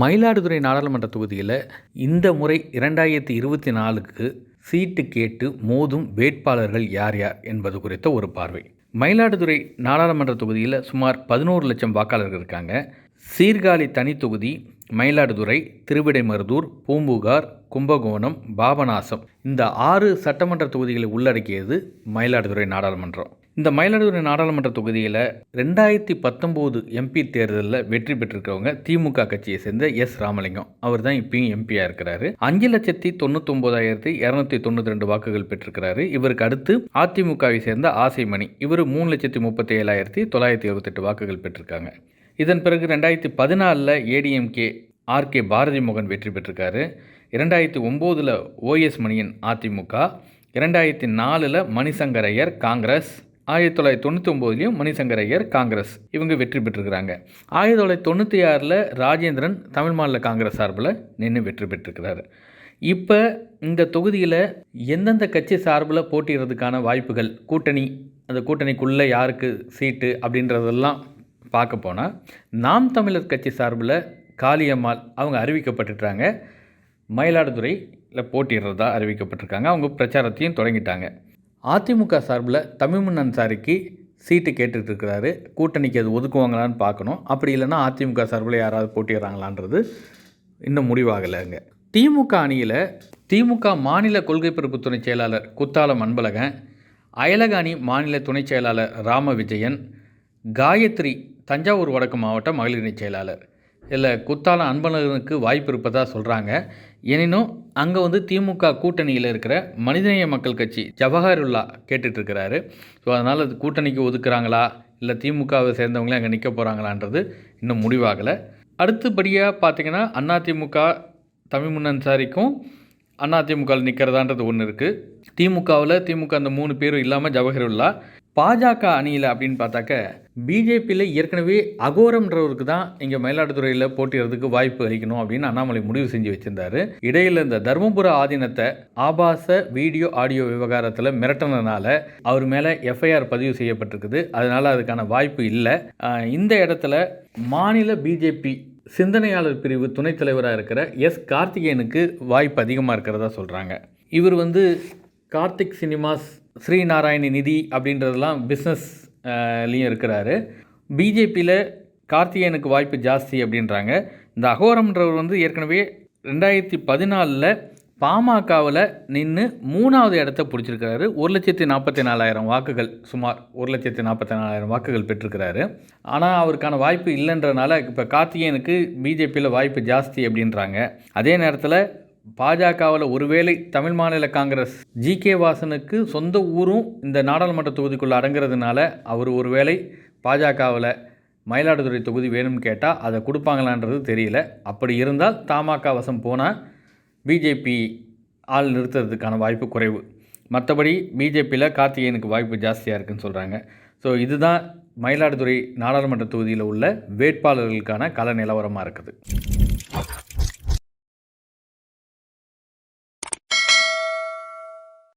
மயிலாடுதுறை நாடாளுமன்ற தொகுதியில் இந்த முறை இரண்டாயிரத்தி இருபத்தி நாலுக்கு சீட்டு கேட்டு மோதும் வேட்பாளர்கள் யார் யார் என்பது குறித்த ஒரு பார்வை. மயிலாடுதுறை நாடாளுமன்ற தொகுதியில் சுமார் பதினோரு லட்சம் வாக்காளர்கள் இருக்காங்க. சீர்காழி தனி தொகுதி மயிலாடுதுறை திருவிடைமருதூர் பூம்புகார் கும்பகோணம் பாபநாசம் இந்த ஆறு சட்டமன்ற தொகுதிகளை உள்ளடக்கியது மயிலாடுதுறை நாடாளுமன்றம். இந்த மயிலாடுதுறை நாடாளுமன்ற தொகுதியில் ரெண்டாயிரத்தி பத்தொம்போது எம்பி தேர்தலில் வெற்றி பெற்றிருக்கிறவங்க திமுக கட்சியை சேர்ந்த எஸ் ராமலிங்கம். அவர் தான் இப்பயும் எம்பியாக இருக்கிறாரு. அஞ்சு லட்சத்தி தொண்ணூத்தொம்போதாயிரத்தி இரநூத்தி தொண்ணூற்றி ரெண்டு வாக்குகள் பெற்றிருக்கிறாரு. இவருக்கு அடுத்து அதிமுகவை சேர்ந்த ஆசைமணி. இவர் மூணு லட்சத்தி முப்பத்தி ஏழாயிரத்தி தொள்ளாயிரத்தி எழுபத்தெட்டு வாக்குகள் பெற்றிருக்காங்க. இதன் பிறகு ரெண்டாயிரத்தி பதினாலில் ஏடிஎம்கே ஆர்கே பாரதி மோகன் வெற்றி பெற்றிருக்காரு. இரண்டாயிரத்தி ஒம்போதில் ஓஎஸ் மணியன் அதிமுக. இரண்டாயிரத்தி நாலில் மணிசங்கரையர் காங்கிரஸ். ஆயிரத்தி தொள்ளாயிரத்தி தொண்ணூற்றி ஒம்போதுலேயும் மணிசங்கர் ஐயர் காங்கிரஸ். இவங்க வெற்றி பெற்றிருக்கிறாங்க. ஆயிரத்தி தொள்ளாயிரத்தி தொண்ணூற்றி ஆறில் ராஜேந்திரன் தமிழ் மாநில காங்கிரஸ் சார்பில் நின்று வெற்றி பெற்றிருக்கிறாரு. இப்போ இந்த தொகுதியில் எந்தெந்த கட்சி சார்பில் போட்டிடுறதுக்கான வாய்ப்புகள் கூட்டணி அந்த கூட்டணிக்குள்ளே யாருக்கு சீட்டு அப்படின்றதெல்லாம் பார்க்க போனால் நாம் தமிழர் கட்சி சார்பில் காளியம்மாள் அவங்க அறிவிக்கப்பட்டுட்டாங்க. மயிலாடுதுறையில் போட்டிடுறதா அறிவிக்கப்பட்டிருக்காங்க. அவங்க பிரச்சாரத்தையும் தொடங்கிட்டாங்க. அதிமுக சார்பில் தமிழ்மன் அன்சாரிக்கு சீட்டு கேட்டுட்டு இருக்கிறாரு கூட்டணிக்கு அது ஒதுக்குவாங்களான்னு பார்க்கணும். அப்படி இல்லைன்னா அதிமுக சார்பில் யாராவது போட்டிடுறாங்களான்றது இன்னும் முடிவாகலைங்க திமுக அணியில் திமுக மாநில கொள்கை பிறப்பு துணை செயலாளர் குத்தாலம் அன்பழகன் அயலக அணி மாநில துணை செயலாளர் ராம விஜயன் காயத்ரி தஞ்சாவூர் வடக்கு மாவட்ட மகளிரணி செயலாளர் இல்லை குத்தாலம் அன்பழகனுக்கு வாய்ப்பு இருப்பதாக சொல்கிறாங்க எனினும் அங்கே வந்து திமுக கூட்டணியில் இருக்கிற மனிதநேய மக்கள் கட்சி ஜவஹருல்லா கேட்டுட்ருக்கிறாரு. ஸோ அதனால் அது கூட்டணிக்கு ஒதுக்குறாங்களா? இல்லை திமுகவை சேர்ந்தவங்களே அங்கே நிற்க போகிறாங்களான்றது இன்னும் முடிவாகலை. அடுத்தபடியாக பார்த்திங்கன்னா அதிமுக தமிழ் முன்னன்சாரிக்கும் அதிமுகவில் நிற்கிறதான்றது ஒன்று இருக்குது திமுகவில் திமுக அந்த மூணு பேரும் இல்லாமல் ஜவஹருல்லா. பாஜக அணியில் அப்படின்னு பார்த்தாக்க பிஜேபியில் ஏற்கனவே அகோரம்ன்றவருக்கு தான் இங்கே மயிலாடுதுறையில் போட்டிடுறதுக்கு வாய்ப்பு அளிக்கணும் அப்படின்னு அண்ணாமலை முடிவு செஞ்சு வச்சுருந்தாரு. இடையில் இந்த தருமபுர ஆதீனத்தை ஆபாச வீடியோ ஆடியோ விவகாரத்தில் மிரட்டினதுனால அவர் மேலே எஃப்ஐஆர் பதிவு செய்யப்பட்டிருக்குது. அதனால் அதுக்கான வாய்ப்பு இல்லை. இந்த இடத்துல மாநில பிஜேபி சிந்தனையாளர் பிரிவு துணைத் தலைவராக இருக்கிற எஸ் கார்த்திகேயனுக்கு வாய்ப்பு அதிகமாக இருக்கிறதா சொல்கிறாங்க இவர் வந்து கார்த்திக் சினிமாஸ் ஸ்ரீநாராயணி நிதி அப்படின்றதெல்லாம் பிஸ்னஸ்லேயும் இருக்கிறாரு. பிஜேபியில் கார்த்திகேயனுக்கு வாய்ப்பு ஜாஸ்தி அப்படின்றாங்க. இந்த அகோரம்ன்றவர் வந்து ஏற்கனவே ரெண்டாயிரத்தி பதினாலில் பாமகவில் நின்று மூணாவது இடத்த பிடிச்சிருக்கிறாரு. ஒரு லட்சத்தி நாற்பத்தி நாலாயிரம் வாக்குகள் சுமார் ஒரு லட்சத்தி நாற்பத்தி நாலாயிரம் வாக்குகள் பெற்றிருக்கிறாரு. ஆனால் அவருக்கான வாய்ப்பு இல்லைன்றனால இப்போ கார்த்திகேயனுக்கு பிஜேபியில் வாய்ப்பு ஜாஸ்தி அப்படின்றாங்க. அதே நேரத்தில் பாஜகவில் ஒருவேளை தமிழ் மாநில காங்கிரஸ் ஜி கே வாசனுக்கு சொந்த ஊரும் இந்த நாடாளுமன்ற தொகுதிக்குள்ளே அடங்குறதுனால அவர் ஒருவேளை பாஜகவில் மயிலாடுதுறை தொகுதி வேணும்னு கேட்டால் அதை கொடுப்பாங்களான்றது தெரியல. அப்படி இருந்தால் தமாக வசம் போனால் பிஜேபி ஆள் நிறுத்துறதுக்கான வாய்ப்பு குறைவு. மற்றபடி பிஜேபியில் கார்த்திகேயனுக்கு வாய்ப்பு ஜாஸ்தியாக இருக்குன்னு சொல்கிறாங்க ஸோ இதுதான் மயிலாடுதுறை நாடாளுமன்ற தொகுதியில் உள்ள வேட்பாளர்களுக்கான கள நிலவரமாக இருக்குது.